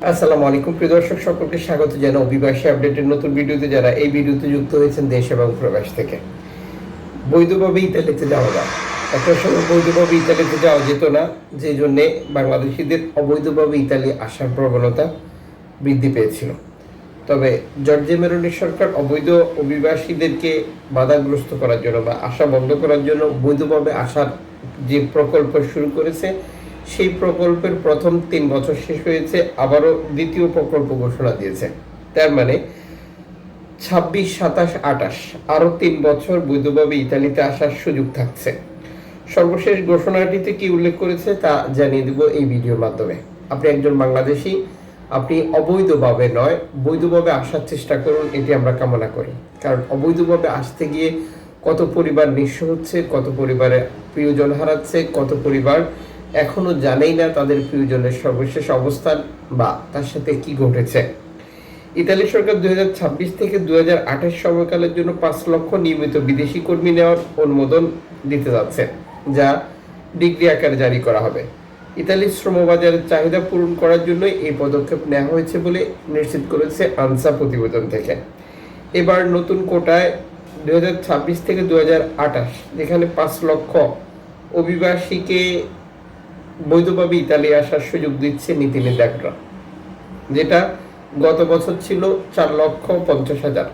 আসসালামু আলাইকুম, প্রিয় দর্শক, সকলকে স্বাগত জানাই অভিবাসী আপডেটের নতুন ভিডিওতে যারা এই ভিডিওতে যুক্ত হয়েছেন দেশ এবং প্রবাস থেকে। বৈধভাবে ইতালিতে যাওয়া যায়। একটা সময় বৈধভাবে ইতালিতে যাওয়া যেত না, যে জন্যে বাংলাদেশিদের অবৈধভাবে ইতালি আসার প্রবণতা বৃদ্ধি পেয়েছিল। তবে জর্জে মেরোনি সরকার অবৈধ অভিবাসীদেরকে বাধাগ্রস্ত করার জন্য বা আশা বন্ধ করার জন্য বৈধভাবে আসার যে প্রকল্প শুরু করেছে সেই প্রকল্পের প্রথম তিন বছর শেষ হয়েছে, আবারও দ্বিতীয় প্রকল্প ঘোষণা দিয়েছে। তার মানে ছাব্বিশ, সাতাশ আটাশ আরও তিন বছর বৈধভাবে ইতালিতে আসার সুযোগ থাকছে। সর্বশেষ ঘোষণাটিতে কি উল্লেখ করেছে তা জানিয়ে দেব এই ভিডিওর মাধ্যমে। আপনি একজন বাংলাদেশি, আপনি অবৈধভাবে নয়, বৈধভাবে আসার চেষ্টা করুন, এটি আমরা কামনা করি। কারণ অবৈধভাবে আসতে গিয়ে কত পরিবার নিঃস্ব হচ্ছে, কত পরিবারে প্রিয়জন হারাচ্ছে, কত পরিবার এখনও জানেই না তাদের প্রিয়জনের সর্বশেষ অবস্থান বা তার সাথে কি ঘটেছে। ইতালি সরকার দুই থেকে দুই সময়কালের জন্য পাঁচ লক্ষ নিয়মিত বিদেশি কর্মী নেওয়ার অনুমোদন দিতে যাচ্ছে, যা ডিগ্রি আকারে জারি করা হবে। ইতালির শ্রমবাজারের চাহিদা পূরণ করার জন্য এই পদক্ষেপ নেওয়া হয়েছে বলে নিশ্চিত করেছে আনসা প্রতিবেদন থেকে। এবার নতুন কোটায় দুই হাজার ছাব্বিশ থেকে দু হাজার আঠাশ, যেখানে পাঁচ লক্ষ অভিবাসীকে বৈধভাবে ইতালি আসার সুযোগ দিচ্ছে নীতি নির্ধারকরা যেটা গত বছর ছিল চার লক্ষ পঞ্চাশ হাজার।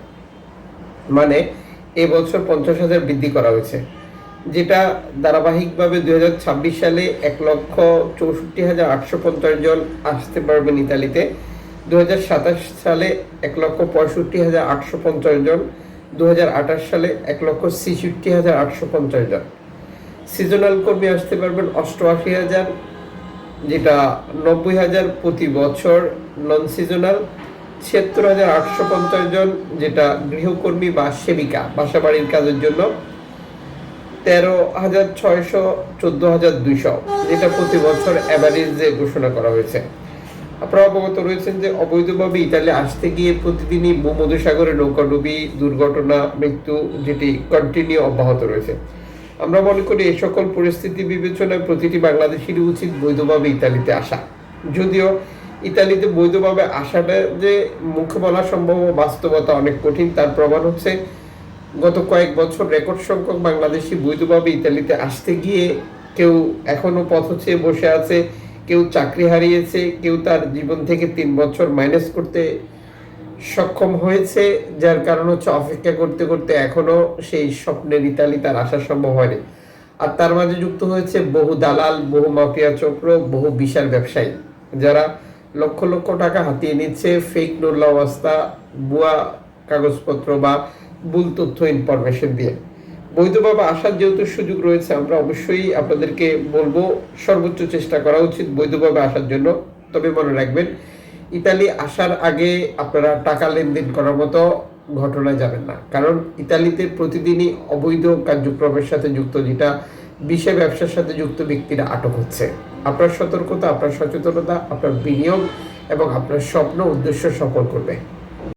মানে এবছর পঞ্চাশ হাজার বৃদ্ধি করা হয়েছে, যেটা ধারাবাহিকভাবে দু ছাব্বিশ সালে এক লক্ষ চৌষট্টি হাজার আটশো পঞ্চাশ জন আসতে পারবেন ইতালিতে। দু সাতাশ সালে এক লক্ষ পঁয়ষট্টি হাজার আটশো পঞ্চাশ জন। দুই হাজার আঠাশ সালে এক লক্ষ ছেষট্টি হাজার আটশো পঞ্চাশ জন। সিজনাল কর্মী আসতে পারবেন অষ্টআশি হাজার, যেটা নব্বই হাজার প্রতি বছর নন সিজনাল ছিয়াত্তর হাজার আটশো পঞ্চাশ জন, যেটা গৃহকর্মী বা সেবিকা বাসা বাড়ির কাজের জন্য। তেরো হাজার ছয়শো চোদ্দ হাজার দুইশো, যেটা প্রতি বছর অ্যাভারেজ ঘোষণা করা হয়েছে। আপনারা অবগত রয়েছেন যে অবৈধভাবে ইতালি আসতে গিয়ে প্রতিদিনই ভূমধ্যসাগরে নৌকাডুবি, দুর্ঘটনা, মৃত্যু, যেটি কন্টিনিউ অব্যাহত রয়েছে। আমরা মনে করি এই সকল পরিস্থিতি বিবেচনায় প্রতিটি বাংলাদেশিরই উচিত বৈধভাবে ইতালিতে আসা। যদিও ইতালিতে বৈধভাবে আসাটা যে মুখে বলা সম্ভব বাস্তবতা অনেক কঠিন, তার প্রমাণ হচ্ছে গত কয়েক বছর রেকর্ড সংখ্যক বাংলাদেশি বৈধভাবে ইতালিতে আসতে গিয়ে কেউ এখনও পথ চেয়ে বসে আছে, কেউ চাকরি হারিয়েছে, কেউ তার জীবন থেকে তিন বছর মাইনাস করতে সক্ষম হয়েছে, যার কারণ হচ্ছে অপেক্ষা করতে করতে এখনও সেই স্বপ্নের ইতালি তার আসা সম্ভব হয়নি। আর তার মাঝে যুক্ত হয়েছে বহু দালাল, বহু মাফিয়া চক্র, বহু বিশাল ব্যবসায়ী, যারা লক্ষ লক্ষ টাকা হাতিয়ে নিচ্ছে ফেক নোল্লা অবস্থা ভুয়া কাগজপত্র বা ভুল তথ্য ইনফরমেশন দিয়ে। বৈধভাবে আসার যেহেতু সুযোগ রয়েছে, আমরা অবশ্যই আপনাদেরকে বলব, সর্বোচ্চ চেষ্টা করা উচিত বৈধভাবে আসার জন্য। তবে মনে রাখবেন ইতালি আসার আগে আপনারা টাকা লেনদেন করার মতো ঘটনায় যাবেন না। কারণ ইতালিতে প্রতিদিনই অবৈধ কার্যক্রমের সাথে যুক্ত, যেটা বিশ্বে ব্যবসার সাথে যুক্ত ব্যক্তিরা আটক হচ্ছে। আপনার সতর্কতা, আপনার সচেতনতা, আপনার বিনিয়োগ এবং আপনার স্বপ্ন, উদ্দেশ্য সফল করবে।